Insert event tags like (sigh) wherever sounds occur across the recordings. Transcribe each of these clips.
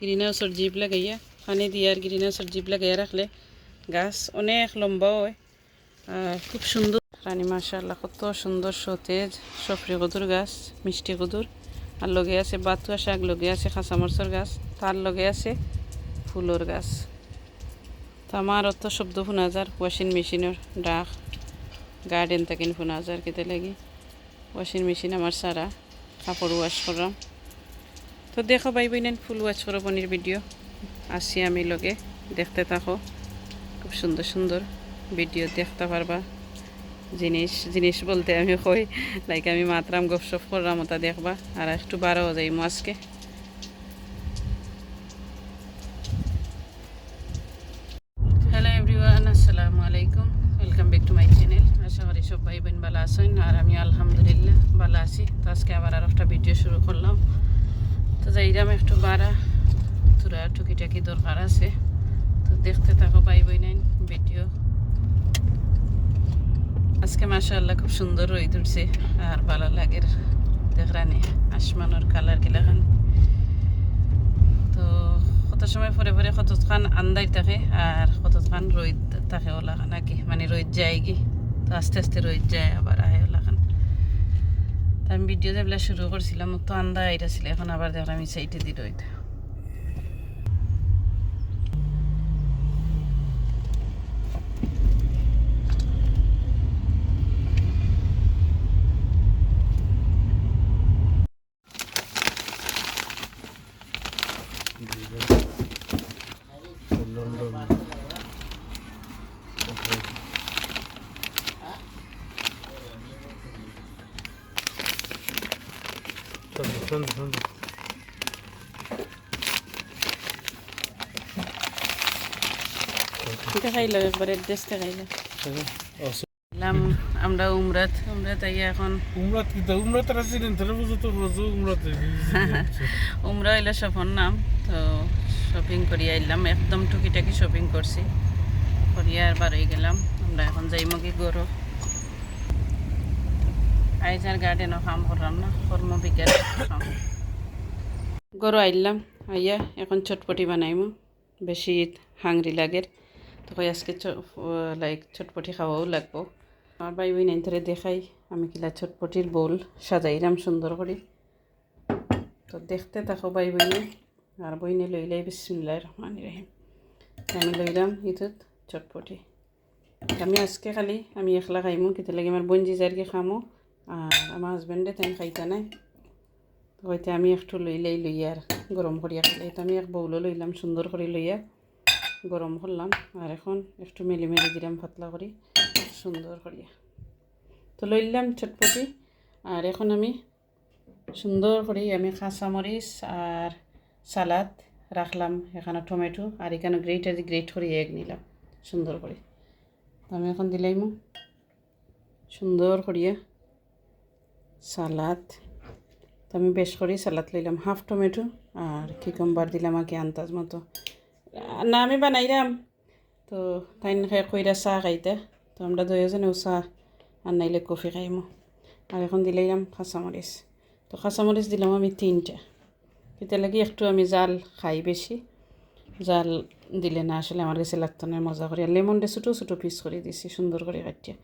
Green হাউসের zip লাগাইয়া, পানি দিয়ে আর গ্রিন হাউসের জিপ লাগাইয়া রাখলে গাছ অনেক লম্বা হয়। আর খুব সুন্দর রানী মাশাল্লাহ কত সুন্দর সতেজ, সফরি কদুর গাছ, মিষ্টি কদুর আর লগে আছে বাতুয়া শাক, লগে আছে খাঁচামরচর গাছ তার লগে আছে ফুলর গাছ। তো আমার অত শব্দ শোনা যার ওয়াশিং মেশিনের ডাক গার্ডেন থাকিন শোনা যার কেতে লাগি ওয়াশিং মেশিন আমার সারা কাপড় ওয়াশ করাম তো দেখো ভাই নেন ফুল ওয়াচ করো বোনের ভিডিও আসি আমি লগে, দেখতে থাকো। খুব সুন্দর সুন্দর ভিডিও দেখতে পারবা। জিনিস জিনিস বলতে আমি কই লাইক আমি মাত্রাম গপসপ করলাম ওটা দেখবা। আর একটু বারো যাই আজকে হ্যালো এভরিওয়ান আসসালামু আলাইকুম welcome back to my channel আশা করি সব ভাই বোন ভালো আছেন আর আমি আলহামদুলিল্লাহ ভালো আছি তো আজকে আবার আর একটা ভিডিও শুরু করলাম তো যাইরাম একটু বাড়া তোরা টুকিটাকি দরকার আছে তো দেখতে থাকো ভাই বোন ভিডিও আজকে মাশাআল্লাহ খুব সুন্দর রোদ উঠছে, আর ভালো লাগে দেখরানি আসমানোর কালার গিলাখান তো কত সময় পরে পরে কতক্ষণ আন্দাই থাকে, আর কতক্ষণ রোদ থাকে ওলা নাকি মানে রোদ যায় কি তো আস্তে আস্তে রোদ যায় আবার আহে ওলা খান। তো আমি ভিডিও যেগুলো শুরু করছিলাম, তো আন্দা আইতাছিল, এখন আবার দেখলাম আমি সাইডে দি রোদ। Tanto, tanto, tanto. একবারে ড্রেসটা খাইলো আমরা উমরাত উমরাত আইয়া এখন Umrat. Kita, Umrat resident, তাহলে বুঝো তো বুঝো Umrat উমরা হইল সফর নাম তো শপিং করি আইলাম একদম টুকিটাকি শপিং করছি করিয়া আর বারোই গেলাম আমরা এখন যাইমো কি গরু আইজ আর গার্ডেনও কাম করলাম না কর্ম বিকেল গরু আইলাম, আইয়া, এখন চটপটি বানাইমো বেশি হাংরি লাগের তো কই আজকে লাইক চটপটি খাওয়াও লাগবো। আমার ভাই বোন ধরে দেখাই, আমি কিলা চটপটির বোল সাজাইলাম সুন্দর করে তো দেখতে থাকো ভাই বইনে আর বইনে লইলাই বিসমিল্লাহ রহমান রহিম আমি লইলাম ইতুত চটপটি। আমি আজকে খালি, আমি একলা খাইমো কেতে লাগে আমার বোন জিজারকে খামো। আর আমার হাজবেন্ডে তাই খাইতা নাই? তো আমি একটু লইলাই লইয়া আর গরম করিয়া খাইলাই তো আমি এক বউলো লইলাম সুন্দর করে লইয়া গরম করলাম আর এখন একটু মেলি মেলি দিলাম, পাতলা করি সুন্দর করিয়া তো লইলাম চটপটি। আর এখন আমি সুন্দর করে আমি কাঁচামরিচ আর সালাদ রাখলাম এখানে টমেটো আর এখানে গ্রেট আর গ্রেট করে এগ নিলাম সুন্দর করে আমি এখন দিলাইমু সুন্দর করিয়া সালাদ। তো আমি বেশ করে সালাদ লইলাম, হাফ টমেটো আর কিকম্বার দিলাম আগে আন্দাজ মতো। না, আমি বানাইলাম তো তাই কইরা চাহ খাইতে। তো আমরা দুজনেও চাহ আর নাইলে কফি খাইমো। আর এখন দিলাইলাম কাঁচামরিচ। তো কাঁচামরিচ দিলাম আমি তিনটা। তেতিয়া লাগি একটু আমি জাল খাই বেশি। জাল দিলে না আসলে আমার কাছে লাগতো না, মজা করে। আর লেমনটা ছোটো ছোটো পিস করে দিছি, সুন্দর করে কাটিয়ে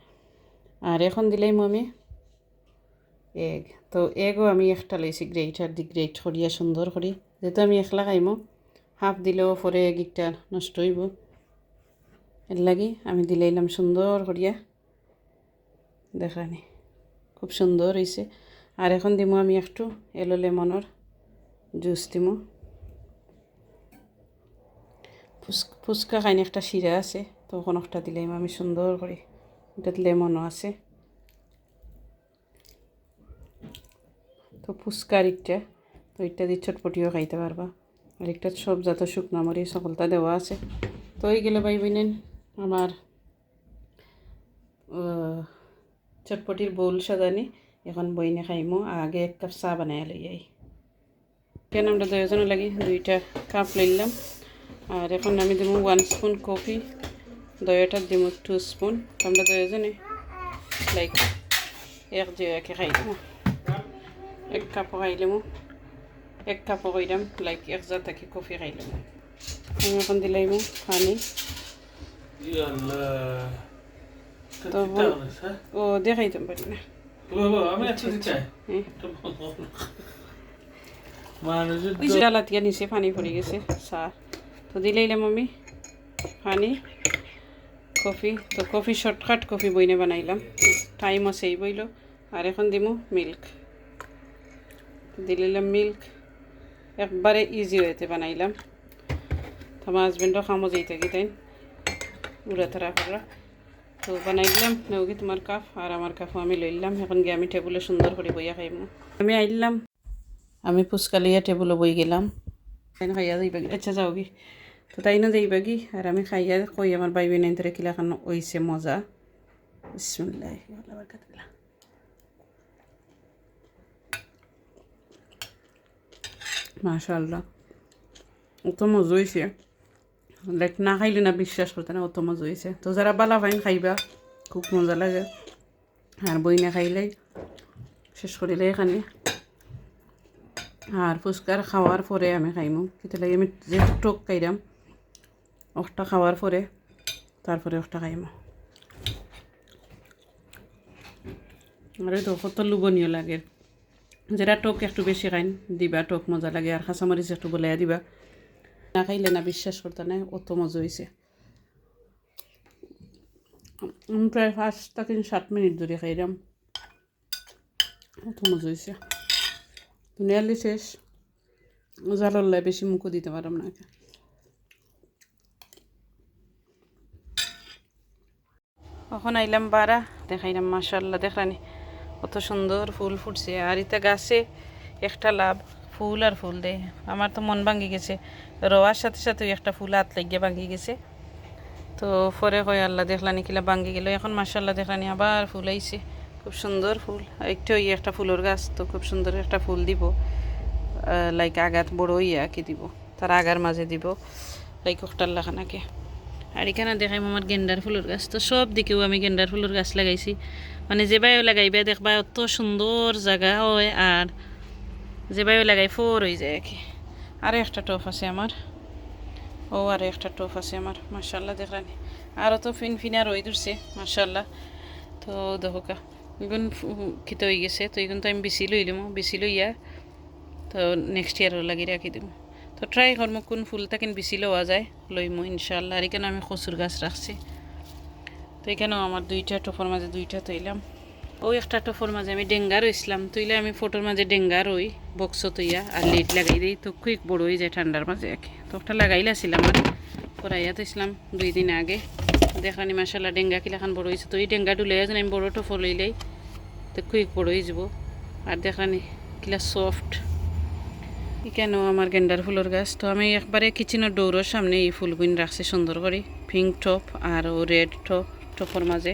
আর এখন দিলাইমো আমি এগ তো এগও আমি একটা লইছি গ্রেটার দি গ্রেট করিয়া সুন্দর করি যেহেতু আমি একলা খাইমো, হাফ দিলেও পরে এগ একটা নষ্ট হইব। এর লাগি আমি দিলাইলাম সুন্দর করিয়া দেখানি খুব সুন্দর হয়েছে আর এখন দিমু আমি একটু এলো লেমনের জুস দিমু। ফুচকা খাইনি একটা শিরা আছে, তো ওখানে একটা দিলাম আমি সুন্দর করে এটাতে লেমনও আছে। তো ফুচকা আরেকটা তো এটা দিয়ে চটপটিও খাইতে পারবা। আরেকটা সব যত শুকনো মরি সকলটা দেওয়া আছে। তো এই গেলে ভাই বোনেন, আমার চটপটির বোল সাজানি। এখন বইনে খাইমো, আগে এক কাপ চা বানাই লই যাই কেন আমরা দুজনে লাগি? দুইটা কাপ লইলাম। আর এখন আমি দেবো ওয়ান স্পুন কফি দয়াটা দিব টু স্পুন আমরা দুজনে লাইক এক জায়গাকে খাই দেবো এক কাপ খাইলে মো এক কাপও কইরাম লাইক এক জার থাকি কফি খাইলাম আমি এখন দিলাইম পানি ও দেখাইতাম পারি না বাবা আমি চাই মানুষের ওই যে ডালা থেকে নিচে পানি পড়ে গেছে চা তো দিলাইলাম আমি পানি কফি তো কফি শর্টকাট কফি বইনে বানাইলাম টাইম আছে এই বইল আর এখন দিমু মিল্ক দিলাইলাম মিল্ক একবারে ইজি হয়েতে বানাইলাম। তো আমার হাজবেন্ডও খামো যেই থাকি তাই উড়া তারা করা তো বানাইলাম, নেওগি তোমার কাপ আর আমার কাপও আমি লইলাম। এখন গিয়ে আমি টেবুলে সুন্দর করে বইয়া খাইমু। আমি আইলাম, আমি ফুচকা লইয়া টেবুলে বই গেলাম। তাই খাইয়া যাইবা গি আচ্ছা যাও গি। তো তাই না যাইবা গি আর আমি খাইয়া কই আমার বাই বোন ধরে কিলা খান ওইছে মজা। বিসমিল্লাহ মাশাআল্লাহ। অত মজা হয়েছে লাইক না খাইলে না বিশ্বাস করতে না, অত মজা হয়েছে তো যারা বালা ফাইন খাইবা, খুব মজা লাগে। আর বই না খাইলেই শেষ করিলে এখানে। আর ফুচকার খাওয়ার পরে আমি খাইমু। কেটে লাগে আমি যেহেতু টক খাইলাম একটা খাওয়ার পরে তারপরে একটা খাইমু। আর তো কত লুবনীয় লাগে। যেটা টক একটু বেশি খাইন, দিবা টক মজা লাগে, আর খাঁচামরিচ একটু বলাইয়া দিবা। না খাইলে না বিশ্বাস করতে নাই, অত মজা হয়েছে প্রায় পাঁচ থেকে সাত মিনিট ধরে খাইলাম অত মজা হয়েছে দুনিয়ালি শেষ। জালল্লাই বেশি মুখও দিতে পারলাম না এখন আইলাম বারা, দেখাইলাম মাসাল্লাহ দেখলানি। কত সুন্দর ফুল ফুটছে। আর ইতে গাছে একটা লাভ, ফুল আর ফুল দেয় আমার তো মন ভাঙ্গি গেছে। রোয়ার সাথে সাথে একটা ফুল হাত লাগিয়ে ভাঙ্গি গেছে। তো পরে কয় আল্লাহ দেখলানি কিলা ভাঙ্গি গেল। এখন মাসাল্লাহ দেখলানি আবার ফুল আইছে। খুব সুন্দর ফুল। একটু ওই একটা ফুলের গাছ তো খুব সুন্দর একটা ফুল দিব। লাইক আগাত বড় ইয়া কি দিব? তার আগার মাঝে দিব। লাইক ওটার লাগানাকে আর এখানে দেখাই আমার গেন্ডার ফুলের গাছ। তো সব দিকেও আমি গেন্ডার ফুলের গাছ লাগাইছি। মানে যেবাইও লাগাইবে দেখবা অত সুন্দর জায়গা হয় আর যেবাইও লাগাই ফোর হয়ে যায় কি আরও একটা টপ আছে আমার। ও আরও একটা টপ আছে আমার। মার্শাল্লাহ দেখলানি আরও তো ফিন ফিনা রই ধরছে মার্শাল্লাহ তো দেখোকা এগুন খিত হয়ে গেছে। তো এগুন তো আমি বেশি লই লইলাম বেশি লইয়া তো নেক্সট ইয়ারও লাগি রাখি দিব তো ট্রাই করব কোন ফুলটা কিন বেশি লওয়া যায়, লইমু ইনশাল্লাহ আর এখানে আমি কচুর গাছ রাখছি। তো এখানেও আমার দুইটা টফর মাঝে দুইটা তৈলাম। ওই একটা টফর মাঝে আমি ডেঙ্গা রইছিলাম, তৈলে আমি ফটোর মাঝে ডেঙ্গা রই বক্স তৈয়া, আর লেট লাগাই দিই, তো কুইক বড় হয়ে যায় ঠান্ডার মাঝে একে। তো একটা লাগাইলাছিলাম আর, পরাইয়া তৈছিলাম দুই দিন আগে। দেখানি মাসাল্লাহ ডেঙ্গা কিলাখান বড় হয়েছে তো এই ডেঙ্গা ডুলে যেন আমি বড় টফর লইলেই, তো কুইক বড় হয়ে যাব। আর দেখানি কিলা সফট এখানেও আমার গেন্ডার ফুলের গাছ, তো আমি একবারে কিচেনের ডোরের সামনে এই ফুলগুন রাখছি সুন্দর করে পিঙ্ক টপ আর রেড টপ টপের মাঝে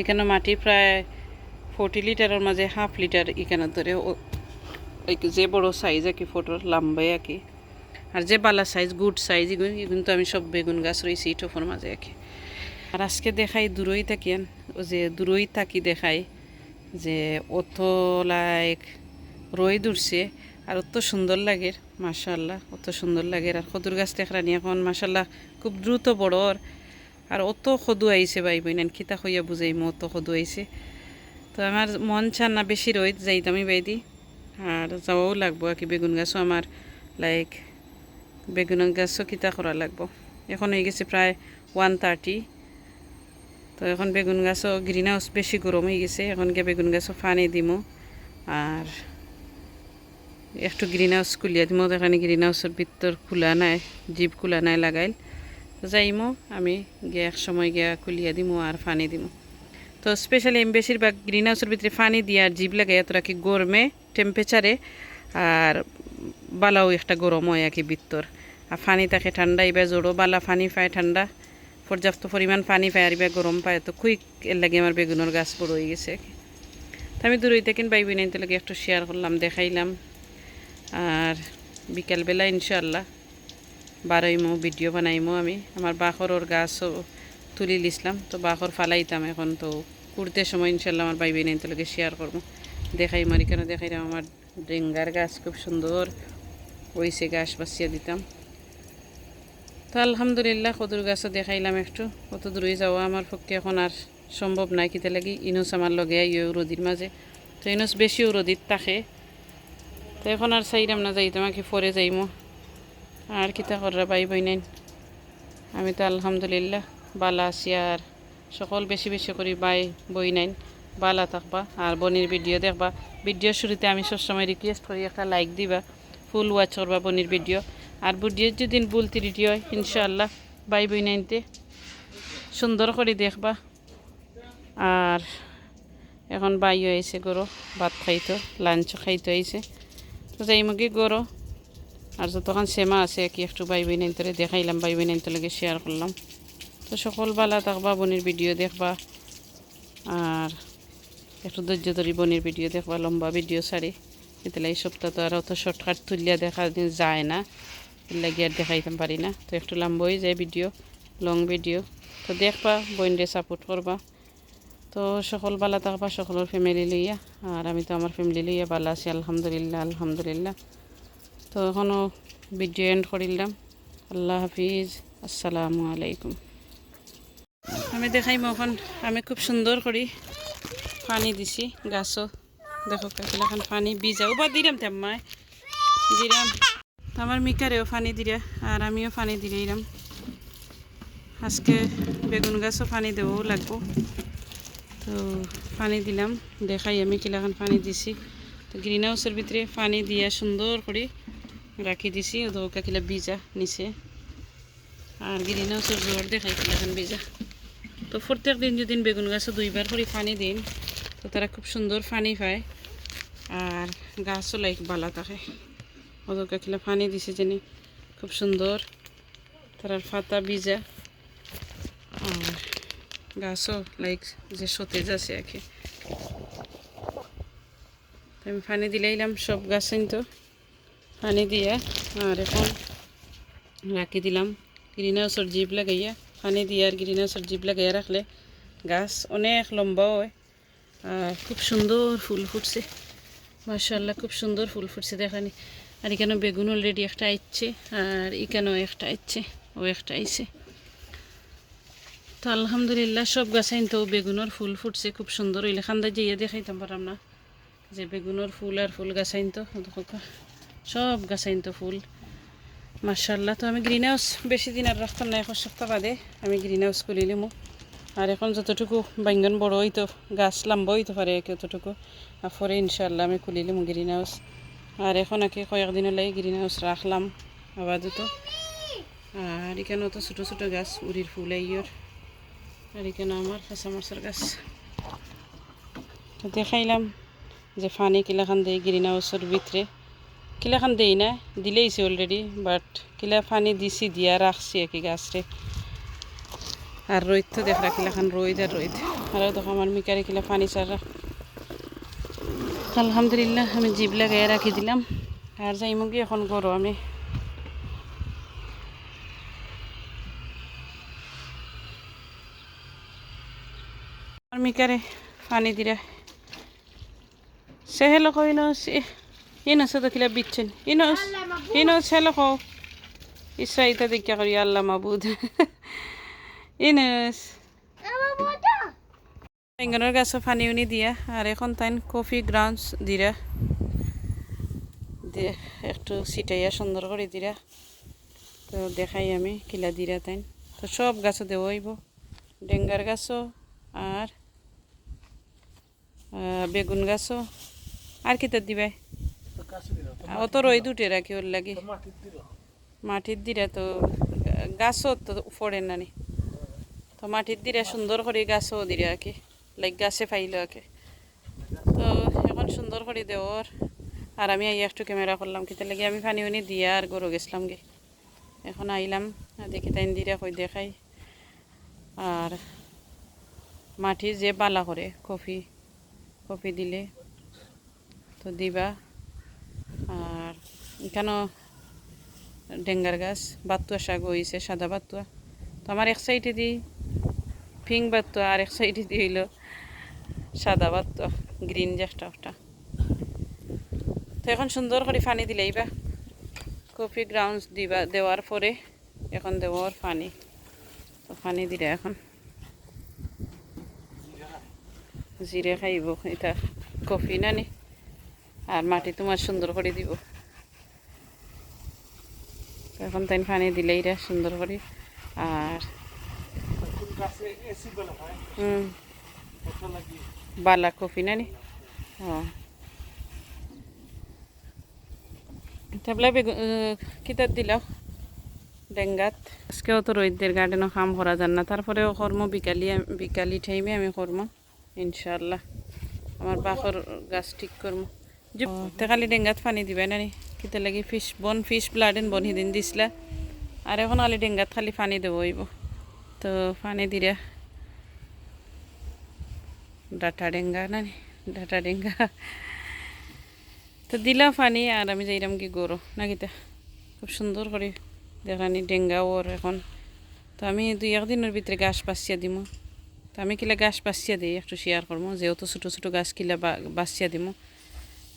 এখানে মাটি প্রায় ফোর্টি লিটারের মাঝে হাফ লিটার এখানে ধরে যে বড় সাইজ আর কি ফটোর লম্বাই আর কি আর যে বালা সাইজ গুড সাইজ এগুলো এগুলো তো আমি সব বেগুন গাছ রয়েছি টপের মাঝে আর কি আর আজকে দেখাই দূরই থাকিয়েন ও যে দূরই থাকি দেখাই যে অত লাইক রই দূরছে আর অত সুন্দর লাগে, মাশাল্লাহ, অত সুন্দর লাগে। আর খদুর গাছ দেখরানি এখন, মাশাল্লাহ, খুব দ্রুত বড়। আর অত সদু আইছে ভাই বোন খিতা হইয়া বুঝাইমো, অত সদু আইছে। তো আমার মন চান না বেশি রই যাইতামই বাইদি আর যাওয়াও লাগবো আর কি বেগুন গাছও আমার লাইক বেগুন গাছও কিতা করা লাগবো। এখন হয়ে গেছে প্রায় ওয়ান থার্টি তো এখন বেগুন গাছও গ্রিন হাউস বেশি গরম হয়ে গেছে, এখন গিয়ে বেগুন গাছও পানি দিমো। আর একটু গ্রিন হাউস খুলিয়া দিমো এখানে গ্রিন হাউসের ভিতর খোলা নাই জিপ খোলা নাই লাগাইল। যাইমো, আমি গিয়ে এক সময় গিয়া খুলিয়া দিমো আর পানি দিমো। তো স্পেশালি আমি বেশিরভাগ গ্রিন হাউসের ভিতরে পানি দিয়ে আর জিপ লাগাই এত রাখি গরমে টেম্পারেচারে আর বালাও একটা গরম হয় আর কি ভিতর। আর পানি থাকে ঠান্ডা এবার জোড়ো বালা পানি পায় ঠান্ডা, পর্যাপ্ত পরিমাণ পানি পায় আর এবার গরম পায়। তো কুইক এর লাগে আমার বেগুনের গাছ বড় হয়ে গেছে তো আমি দূরই থেকে বাইবি নাইতে লাগে একটু শেয়ার করলাম, দেখাইলাম। আর বিকালবেলা ইনশাল্লাহ বারোইমো ভিডিও বানাইমো আমি। আমার বাখরের গাছও তুলি লিসলাম তো বাখর ফালাইতাম এখন, তো কুড়তে সময় ইনশাল্লাহ আমার বাইবি নাইতে লাগে শেয়ার করব দেখাই মারি কেন দেখাইলাম আমার ডেঙ্গার গাছ খুব সুন্দর হয়েছে গাছ বাঁচিয়ে দিতাম। তো আলহামদুলিল্লাহ কদুর গাছও দেখাইলাম একটু। কত দূরে যাওয়া আমার পক্ষে এখন আর সম্ভব নাই কিতে লাগি ইনুস আমার লগে আইও রোদির মাঝে তো ইনুস বেশিও রোদির থাকে তো এখন আর চাইলাম না, যাই তোমাকে পরে যাইমো। আর কিতা কররা বাই বই নাইন আমি তো আলহামদুলিল্লাহ বালা আছি আর সকল বেশি বেশি করে বাই বই নাইন বালা থাকবা আর বনির ভিডিও দেখবা। ভিডিও শুরুতে আমি সবসময় রিকোয়েস্ট করি, একটা লাইক দিবা। ফুল ওয়াচ করবা বনির ভিডিও আর ভিডিও যদি ভুল ত্রুটি হয়, ইনশাআল্লাহ বাই বই নাইনতে সুন্দর করে দেখবা। আর এখন বাই হয়েছে গরো, ভাত খাইতো লাঞ্চ খাইতে হয়েছে। তো যাই মুগি গরো আর যতক্ষণ সেমা আছে, কি একটু বাই বই নাইনতরে দেখাইলাম বাই বই নাইনতে লগে শেয়ার করলাম। তো সকল বালা থাকবা, বনির ভিডিও দেখবা। আর একটু ধৈর্য ধরি বনির ভিডিও দেখবা, লম্বা ভিডিও সারি এতে এই সপ্তাহ তো আর অত শর্টকাট তুলিয়া দেখা যায় না। লাগি আর দেখাইতাম পারি না। তো একটু লম্বই যায় ভিডিও লং ভিডিও তো দেখবা বইনরে সাপোর্ট করবা। তো সকল বালা থাকবা, সকলের ফ্যামিলি লইয়া। আর আমি তো আমার ফ্যামিলি লইয়া বালা আছি, আলহামদুলিল্লাহ আলহামদুলিল্লাহ। তো এখনও ভিডিও এন্ড করিলাম। আল্লাহ হাফিজ। আসসালামু আলাইকুম। আমি দেখাইম এখন, আমি খুব সুন্দর করি পানি দিছি, গাছও। দেখো কাকিলাখান পানি বিজাও বা দিলাম তেম্মায় দিলাম আমার মিকারেও পানি দিরা, আর আমিও পানি দিলাম আজকে বেগুন গাছও পানি দেবও লাগবো। তো পানি দিলাম, দেখাই আমি কিলাখান পানি দিছি। তো গ্রিন হাউসের ভিতরে পানি দিয়া সুন্দর করে। রাখি দিছি ওদৌকা কিলা বীজা নিচে আর গ্রিন হাউসের জোর দেখাই কিলাখান বীজা। তো প্রত্যেক দিন যদি বেগুন গাছে দুইবার করে পানি দিন তো তারা খুব সুন্দর পানি পায়। আর গাছও লাইক বালা থাকে ওদৌকা কিলা পানি দিছে জানি খুব সুন্দর তারার ফাতা বীজা। আর গাছও লাইক যে সতেজ আছে আর কি তো আমি পানি দিলাইলাম সব গাছ তো পানি দিয়ে আর এখন রাখি দিলাম। গ্রিন হাউসের জিপ লাগাইয়া পানি দিয়ে আর গ্রিন হাউসের জিপ লাগাইয়া রাখলে গাছ অনেক লম্বা হয় আর খুব সুন্দর ফুল ফুটছে। মার্শাল্লাহ খুব সুন্দর ফুল ফুটছে দেখানি। আর এখানে বেগুন অলরেডি একটা আইচ্ছে আর এখানেও একটা আইচ্ছে ও একটা আইছে। তো আলহামদুলিল্লাহ সব গাছাইন তো বেগুনের ফুল ফুটছে, খুব সুন্দর হইলে। খান্দা যেয়ে দেখাইতাম পারাম না যে বেগুনের ফুল আর ফুল গাছাইন তো দেখো সব গাছাইন তো ফুল। মার্শাল্লাহ তো আমি গ্রিন হাউস বেশি দিন আর রাখতাম না এখন সপ্তাহ বাদে আমি গ্রিন হাউস খুলিলাম আর এখন যতটুকু বাঙ্গন বড় হইতো গাছ লম্বা হইতে পারে কতটুকু আর পরে ইনশাল্লাহ আমি খুলিলাম গ্রিন হাউস আর এখন আগে কয়েকদিন লাই গ্রিন হাউস রাখলাম আবাদত আর এখানেও তো ছোটো ছোটো গাছ উড়ির ফুল আইয়র আর এখানে আমার কাঁচামরচার গাছ। তো দেখাইলাম যে ফানি কিলাখান দেয় গ্রিন হাউসের ভিতরে কিলাখান দেই না দিলেইছে অলরেডি বাট কিলা ফানি দিছি দিয়া রাখছি কি গাছরে আর রোদ তো দেখরা কিলাখান রোদ আর রোদ আর দেখো আমার মিকারে কিলা পানি চারা আলহামদুলিল্লাহ, আমি জিব লাগাই রাখি দিলাম। আর যাইমু কি এখন গরো আমি। আর মিকারে পানি দিরা সে হেলো কইল ইনস তো কিলা বিচ্ছেন ইনস ইনস হেলো কও ইসরাইতা দেখা করি আল্লাহ মাবুদ ইনস বেঙ্গনের গাছে পানি উনি দিয়া আর এখন তাই কফি গ্রাউন্ডস দিরা দিয়ে একটু ছিটাইয়া সুন্দর করে দিরা তো দেখাই আমি কিলা দিরা তাই তো সব গাছও দেওয়া হইব ডেঙ্গার গাছও আর বেগুন গাছও আর কিতার দিবাই অত রই দুটে রাখি ওর লাগে। মাটির দিরা তো গাছও তো ফোড়ে নানি তো মাটির দিরা সুন্দর করে গাছও দিরা আর কি লাইক গাছে ফাইল আর কি। তো এখন সুন্দর করে দেওয়ার আর আমি আই একটু ক্যামেরা করলাম, কিতা লাগে আমি পানি উনি দিয়া আর গরু গেছিলাম গে। এখন আইলাম, দেখি তাই দিরা কই দেখাই। আর মাটির যে বালা করে, কফি কফি দিলে তো দিবা। আর এখানেও ডেঙ্গার গাছ, বাতুয়া শাক হয়েছে সাদা বাতুয়া। তো আমার এক সাইডে দিই পিঙ্ক বাতুয়া, আর এক সাইডে দিয়ে হইল সাদা বাতুয়া, গ্রিন যেটা ওটা। তো এখন সুন্দর করে পানি দিলেই বা কফি গ্রাউন্ডস দিবা, দেওয়ার পরে এখন দেওয়ার পানি। তো পানি দিলে এখন জিরে খাইব, এটা কফি নানি আর মাটি তোমার সুন্দর করে দিব। এখন তাই পানি দিলে এটা সুন্দর করে। আর বালা কফি নানি? হ্যাঁ। তাবলা বেগুন কিতাব দিলাও? ডেঙ্গাত। আজকেও তো রোহিতদের গার্ডেনও কাম করা যান না। তারপরেও কর্ম বিকালি বিকালি টাইমে আমি করব ইনশাল্লাহ আমার বাকর গাছ ঠিক করব তে খালি ডেঙ্গাত পানি দিবে না নি কিতে লাগি ফিশ বন ফিশ ব্লাডেন বন সিদিন দিছিলা আর এখন খালি ডেঙ্গাত খালি পানি দেবো হইব তো পানি দিলে ডাটা ডেঙ্গা না নি ডাটা ডেঙ্গা তো দিলাম পানি আর আমি যাইলাম কি গরু না কিতা খুব সুন্দর করে দেখানি ডেঙ্গা ওর এখন তো আমি দুই একদিনের ভিতরে গাছ বাঁচিয়া দিম তো আমি কিলা গাছ বাঁচিয়া দিই একটু শেয়ার করব যেহেতু ছোটো ছোটো গাছ কিলা বাঁচিয়া দিম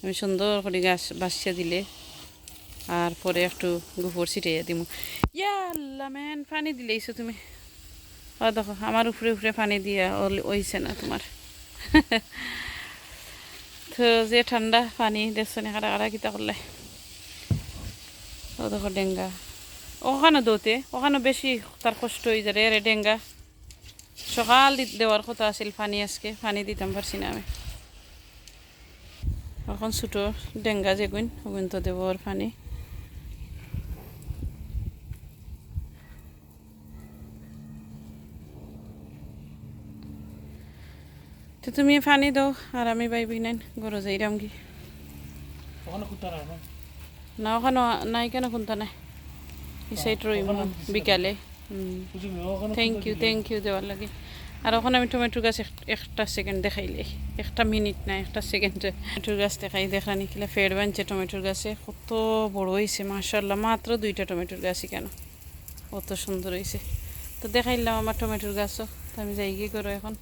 আমি সুন্দর করে গাছ বাঁচিয়া দিলে, আর পরে একটু গোবর ছিটাইয়া দিম ইয়া আল্লাহ ম্যান, পানি দিলেইছো তুমি। ও দেখো, আমার উপরে উপরে পানি দিয়া ওইছে না তোমার। (laughs) তো যে ঠান্ডা পানি দেখছ না কাটা কাটা কিতা করলে। ও, দেখো, ডেঙ্গা। ওখানে দৌতে, ওখানে বেশি তার কষ্ট হয়ে যায় রে, ডেঙ্গা। সকাল দেওয়ার কথা আছিল পানি আজকে, পানি দিতাম পারছি না আমি। এখন ছোটো ডেঙ্গা যেগুন ওগুন তো দেবো ওর পানি। তো তুমি পানি দাও আর আমি বাইবি নেন গরো যাইরাম কি না? ওখানে নাই কেন কোনটা নাই? এই সাইড বিকালে। Thank you. থ্যাংক ইউ দেওয়ার লাগে। আর ওখানে আমি টমেটো গাছ এক- একটা সেকেন্ড দেখাইলে একটা মিনিট না, একটা সেকেন্ডে টমেটোর গাছ দেখাই, দেখা নিখিলে ফের বানছে টমেটোর গাছে। কত বড় হয়েছে মার্শাল্লাহ মাত্র দুইটা টমেটোর গাছই কেন? কত সুন্দর হয়েছে তো দেখাইলাম আমার টমেটোর গাছও। তো আমি যাই গিয়ে করো এখন।